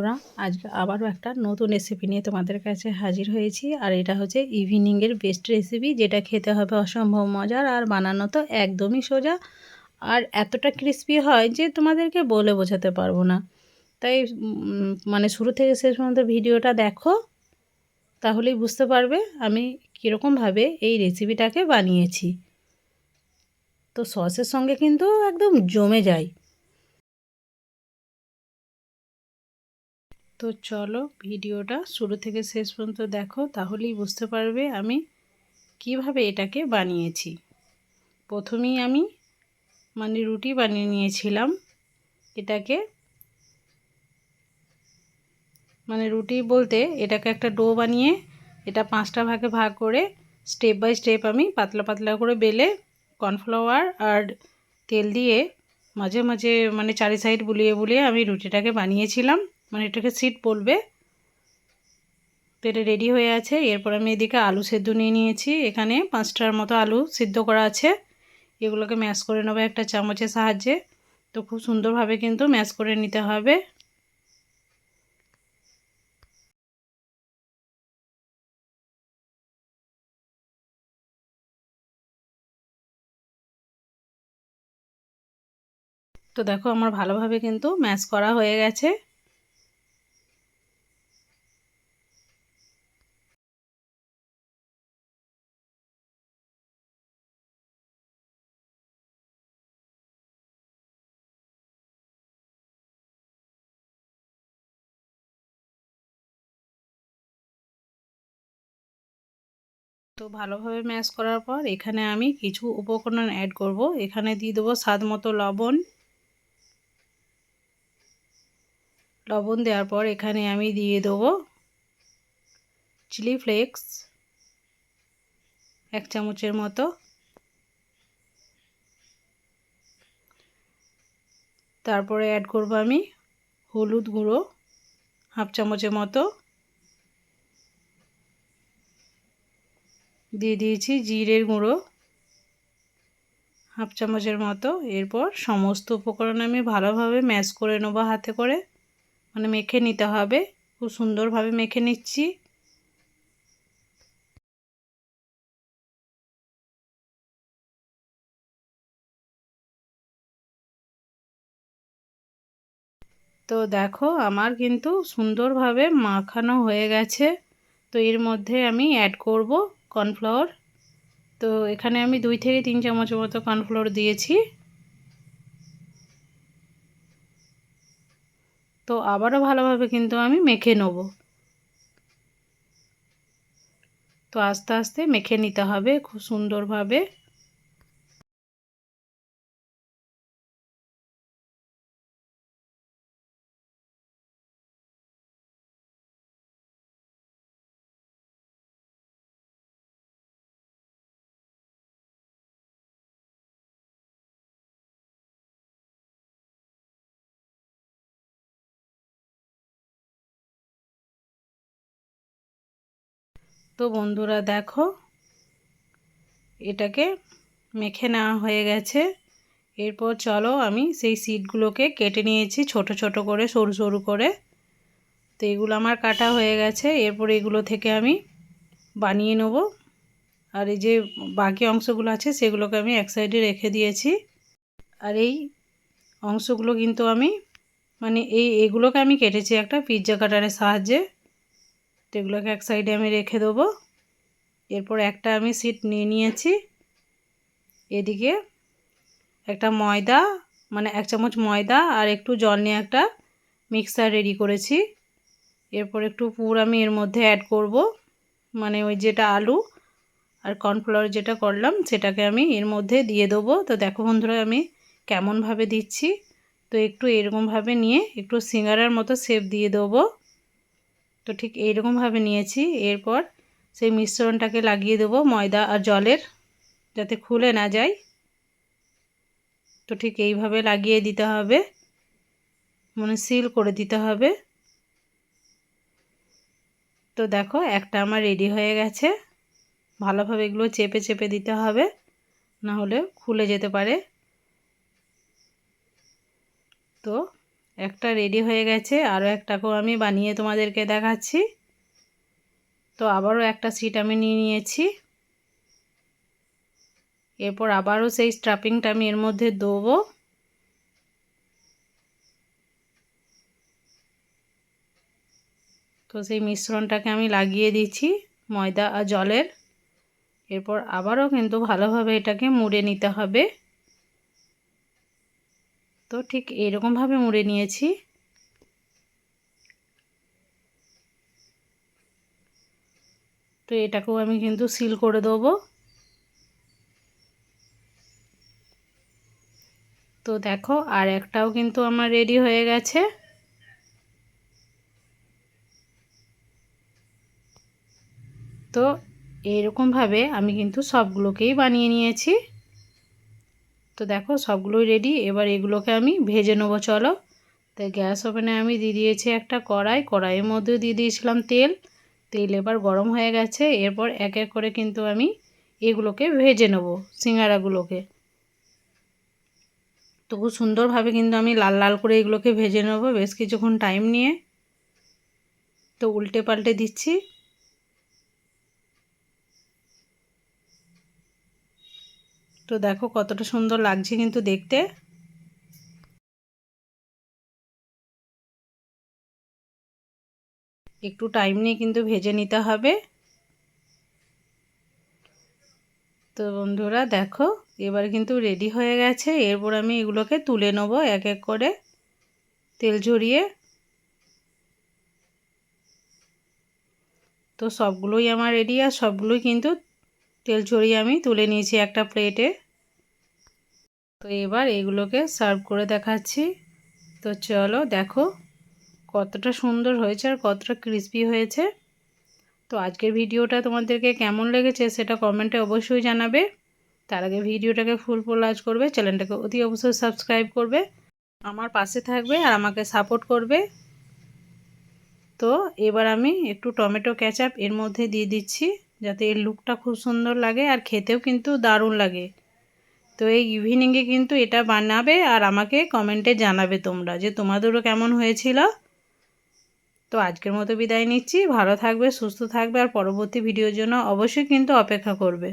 বন্ধুরা, আজকে আবারও একটা নতুন রেসিপি নিয়ে তোমাদের কাছে হাজির হয়েছি। আর এটা হচ্ছে ইভিনিংয়ের বেস্ট রেসিপি যেটা খেতে হবে অসম্ভব মজার আর বানানো তো একদমই সোজা। আর এতটা ক্রিস্পি হয় যে তোমাদেরকে বলে বোঝাতে পারব না। তাই মানে শুরু থেকে শেষ পর্যন্ত ভিডিওটা দেখো, তাহলেই বুঝতে পারবে আমি কীরকমভাবে এই রেসিপিটাকে বানিয়েছি। তো সসের সঙ্গে কিন্তু একদম জমে যায়। তো চলো ভিডিওটা শুরু থেকে শেষ পর্যন্ত দেখো, তাহলেই বুঝতে পারবে আমি কীভাবে এটাকে বানিয়েছি। প্রথমেই আমি মানে রুটি বানিয়ে নিয়েছিলাম। এটাকে মানে রুটি বলতে এটাকে একটা ডো বানিয়ে এটা পাঁচটা ভাগে ভাগ করে স্টেপ বাই স্টেপ আমি পাতলা পাতলা করে বেলে কর্নফ্লাওয়ার আর তেল দিয়ে মাঝে মাঝে মানে চারি সাইড বুলিয়ে বুলিয়ে আমি রুটিটাকে বানিয়েছিলাম। মানে এটাকে সিট বলবে। তো এটা রেডি হয়ে আছে। এরপর আমি এদিকে আলু সেদ্ধ নিয়ে নিয়েছি। এখানে পাঁচটার মতো আলু সিদ্ধ করা আছে। এগুলোকে ম্যাশ করে নেব একটা চামচের সাহায্যে। তো খুব সুন্দরভাবে কিন্তু ম্যাশ করে নিতে হবে। তো দেখো আমার ভালোভাবে কিন্তু ম্যাশ করা হয়ে গেছে। তো ভালোভাবে ম্যাশ করার পর এখানে আমি কিছু উপকরণ অ্যাড করব। এখানে দিয়ে দেবো স্বাদ মতো লবণ। লবণ দেওয়ার পর এখানে আমি দিয়ে দেবো চিলি ফ্লেক্স এক চামচের মতো। তারপরে অ্যাড করব আমি হলুদ গুঁড়ো হাফ চামচের মতো। দিয়ে দিয়েছি জিরের গুঁড়ো, হাফ চামচের মতো। এরপর সমস্ত উপকরণ আমি ভালোভাবে ম্যাশ করে নেব হাতে করে। মানে মেখে নিতে হবে। খুব সুন্দরভাবে মেখে নিচ্ছি। তো দেখো, আমার কিন্তু সুন্দরভাবে মাখানো হয়ে গেছে। তো এর মধ্যে আমি অ্যাড করব কর্নফ্লাওয়ার। তো এখানে আমি দুই থেকে তিন চামচ মতো কর্নফ্লাওয়ার দিয়েছি। তো আবারও ভালোভাবে কিন্তু আমি মেখে নেব। তো আস্তে আস্তে মেখে নিতে হবে খুব সুন্দরভাবে। তো বন্ধুরা দেখো, এটাকে মেখে নেওয়া হয়ে গেছে। এরপর চলো আমি সেই সিটগুলোকে কেটে নিয়েছি ছোট ছোট করে, সরু সরু করে। তো এগুলো আমার কাটা হয়ে গেছে, এরপর এগুলো থেকে আমি বানিয়ে নেব। আর এই যে বাকি অংশগুলো আছে, সেগুলোকে আমি এক সাইডে রেখে দিয়েছি। আর এই অংশগুলো কিন্তু আমি মানে এই এগুলোকে আমি কেটেছি একটা পিৎজা কাটারের সাহায্যে। তো এক সাইডে আমি রেখে দেবো। এরপর একটা আমি সিট নিয়ে নিয়েছি। এদিকে একটা ময়দা মানে এক চামচ ময়দা আর একটু জল নিয়ে একটা মিক্সার রেডি করেছি। এরপর একটু পুর আমি এর মধ্যে অ্যাড করব। মানে ওই যেটা আলু আর কর্নফ্লাওয়ার যেটা করলাম, সেটাকে আমি এর মধ্যে দিয়ে দেবো। তো দেখো বন্ধুরা, আমি কেমনভাবে দিচ্ছি। তো একটু এরকমভাবে নিয়ে একটু সিঙ্গারার মতো শেপ দিয়ে দেবো। তো ঠিক এইরকমভাবে নিয়েছি। এরপর সেই মিশ্রণটাকে লাগিয়ে দেবো ময়দা আর জলের, যাতে খুলে না যায়। তো ঠিক এইভাবে লাগিয়ে দিতে হবে। মানে সিল করে দিতে হবে। তো দেখো, একটা আমার রেডি হয়ে গেছে। ভালোভাবে এগুলো চেপে চেপে দিতে হবে না হলে খুলে যেতে পারে। তো একটা রেডি হয়ে গেছে আরও একটাকেও আমি বানিয়ে তোমাদেরকে দেখাচ্ছি। তো আবারও একটা সিট আমি নিয়ে নিয়েছি। এরপর আবারও সেই স্ট্রাপিংটা আমি এর মধ্যে দেবো। তো সেই মিশ্রণটাকে আমি লাগিয়ে দিচ্ছি ময়দা আর জলের। এরপর আবারও কিন্তু ভালোভাবে এটাকে মুড়ে নিতে হবে। তো ঠিক এইরকমভাবে মুড়ে নিয়েছি। তো এটাকেও আমি কিন্তু সিল করে দেবো। তো দেখো, আর একটাও কিন্তু আমার রেডি হয়ে গেছে। তো এরকমভাবে আমি কিন্তু সবগুলোকেই বানিয়ে নিয়েছি। তো দেখো সবগুলোই রেডি এবার এগুলোকে আমি ভেজে নেব, চলো। তো গ্যাস ওভেনে আমি দিয়ে দিয়েছি একটা কড়াই, কড়াইয়ের মধ্যেও দিয়ে দিয়েছিলাম তেল। তেল এবার গরম হয়ে গেছে, এরপর এক এক করে কিন্তু আমি এগুলোকে ভেজে নেব, সিঙ্গারাগুলোকে। তো খুব সুন্দরভাবে কিন্তু আমি লাল লাল করে এগুলোকে ভেজে নেব, বেশ কিছুক্ষণ টাইম নিয়ে। তো উল্টে পাল্টে দিচ্ছি। তো দেখো কতটা সুন্দর লাগছে কিন্তু দেখতে। একটু টাইম নিয়ে কিন্তু ভেজে নিতে হবে। তো বন্ধুরা দেখো, এবার কিন্তু রেডি হয়ে গেছে। এরপর আমি এগুলোকে তুলে নেব এক এক করে তেল ঝরিয়ে। তো সবগুলোই আমার রেডি আর সবগুলোই কিন্তু তেল ছড়িয়ে আমি তুলে নিয়েছি একটা প্লেটে। তো এবার এগুলোকে সার্ভ করে দেখাচ্ছি। তো চলো দেখো কতটা সুন্দর হয়েছে আর কতটা ক্রিস্পি হয়েছে। তো আজকের ভিডিওটা তোমাদেরকে কেমন লেগেছে সেটা কমেন্টে অবশ্যই জানাবে। তার আগে ভিডিওটাকে ফুল ফুল লাজ করবে, চ্যানেলটাকে অতি অবশ্যই সাবস্ক্রাইব করবে, আমার পাশে থাকবে আর আমাকে সাপোর্ট করবে। তো এবার আমি একটু টমেটো ক্যাচাপ এর মধ্যে দিয়ে দিচ্ছি। যাতে এর লুকটা খুব সুন্দর লাগে আর খেতেও কিন্তু দারুণ লাগে। তো এই ইভিনিংয়ে কিন্তু এটা বানাবে আর আমাকে কমেন্টে জানাবে তোমরা যে তোমাদেরও কেমন হয়েছিল। তো আজকের মতো বিদায় নিচ্ছি, ভালো থাকবে, সুস্থ থাকবে আর পরবর্তী ভিডিওর জন্য অবশ্যই কিন্তু অপেক্ষা করবে।